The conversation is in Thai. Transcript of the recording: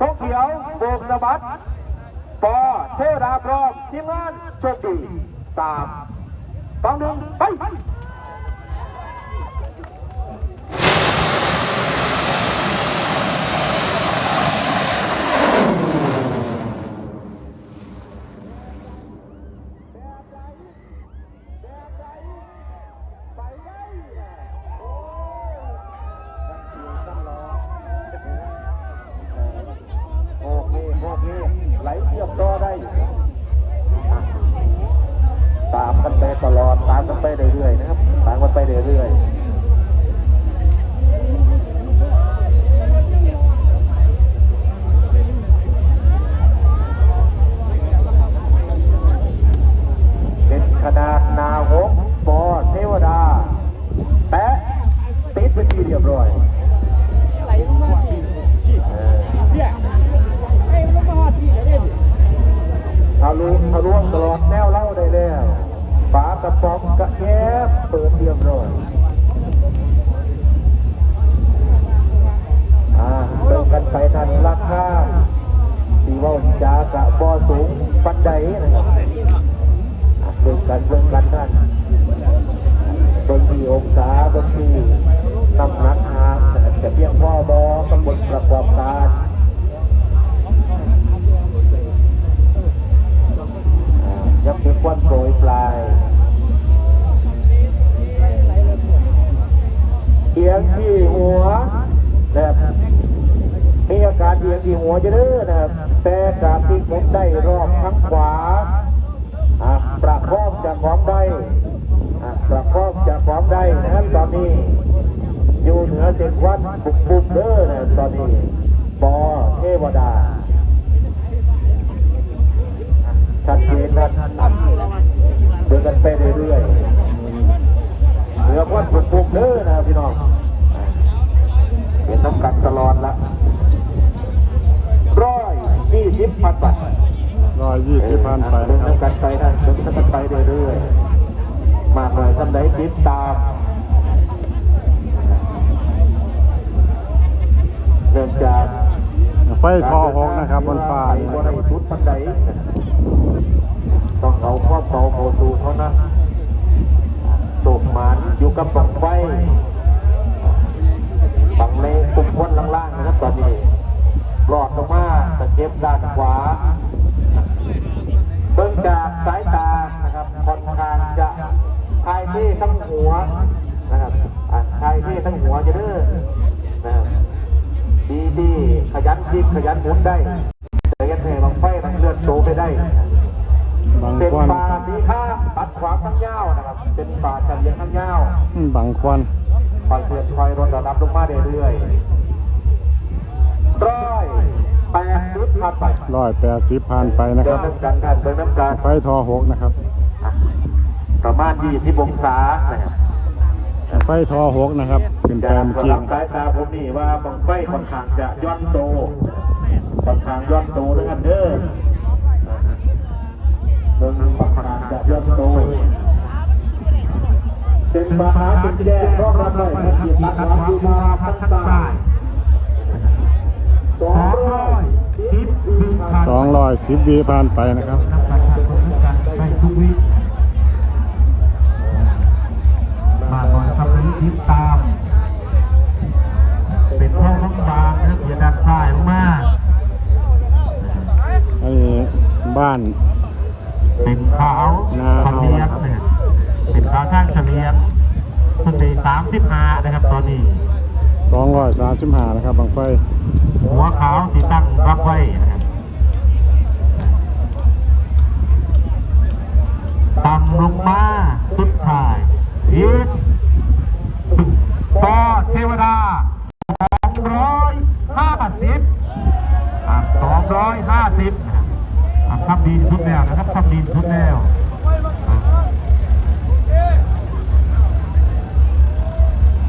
ทงเขียวโบกสะบัดปอเทวดาพร้อมทีมงานโชคดีสามสองหนึ่งไป ไหลเชื่อมต่อได้ ตามกันไปตลอด ตามกันไปเรื่อยๆนะครับ ตามกันไปเรื่อยๆ ลุทะลวงตลอดแนวเล่าได้แล้วฝากระป๋องกระแยบเปิดเรียบร้อยอ่าเดินกันไปทันราคาสีว่าจากระบอสูงปันใดนะครับเดินกันเดินกันท่าน เอียงที่หัวนะครับมีอาการเอียงที่หัวจะเด้อนะครับแต่การที่ผมได้รอบทั้งขวาอะประคองจากของได้อะประคองจากของได้นะครับตอนนี้อยู่เหนือเส้นวันบุกบุกเด้อนะตอนนี้ปอเทวดาชัดเจนนะเดินกันไปเรื่อยๆ อยยี่สิบพันไปนะครับกันไปนะเดินกันไปเรื่อยๆ มากหน่อยท่านใดติดตามเริ่มจากไฟคอหกนะครับบนฟ้านะบนชุดบันไดต้องเอาความเอาเข้าสู่เท่านั้น ทายที่ทั้งหัวนะครับอ่าทายที่ทั้งหัวจะเด้อนะครับดีดีขยันคิดขยันหมุนได้แต่ยันเหบางไฟมันเลือดโตไปได้บางเป็นควันป่าสีข้างตัดขวางทั้งยาวนะครับ เป็นป่าเฉลียงทั้งยาวอืมบางควันคอยเตือนคอยรดระดับลงมาเรื่อยๆร้อยแปดสิบพันไปร้อยแปดสิบพันไปนะคเดิรันบน้ำกันกันเดินน้ำกันไฟทอหกนะครับ ประมาณ20องศานะครับไฟทอหกนะครับขึ้นไปจากเมื่อสกี้ลับสายตาผมนี่ว่าบังไฟค่อนข้างจะย้อนโตค่อนข้างย้อนโตด้วยกันเด้อเรื่องค่อนข้างจะย้อนโตเป็นมหาเป็นแยกรอบรับเลยเป็นเกียรติตัดรับอยู่มาทั้งสายสองร้อยสิบวิสองร้อยสิบวิพันไปนะครับ ติดตาม เป็นห้องน้องบางนะเสียดังใต้มากไอ้บ้าน เป็นขาวเฉลียงเนี่ยเป็นขาวช่างเฉลียงมันดีสามสิบห้านะครับตอนนี้สองร้อยสามสิบห้านะครับบางไฟ หัวขาวที่ตั้งบางไฟนะครับตำลงมา ทำดีทุกแนวนะครับทำดีทุกแนว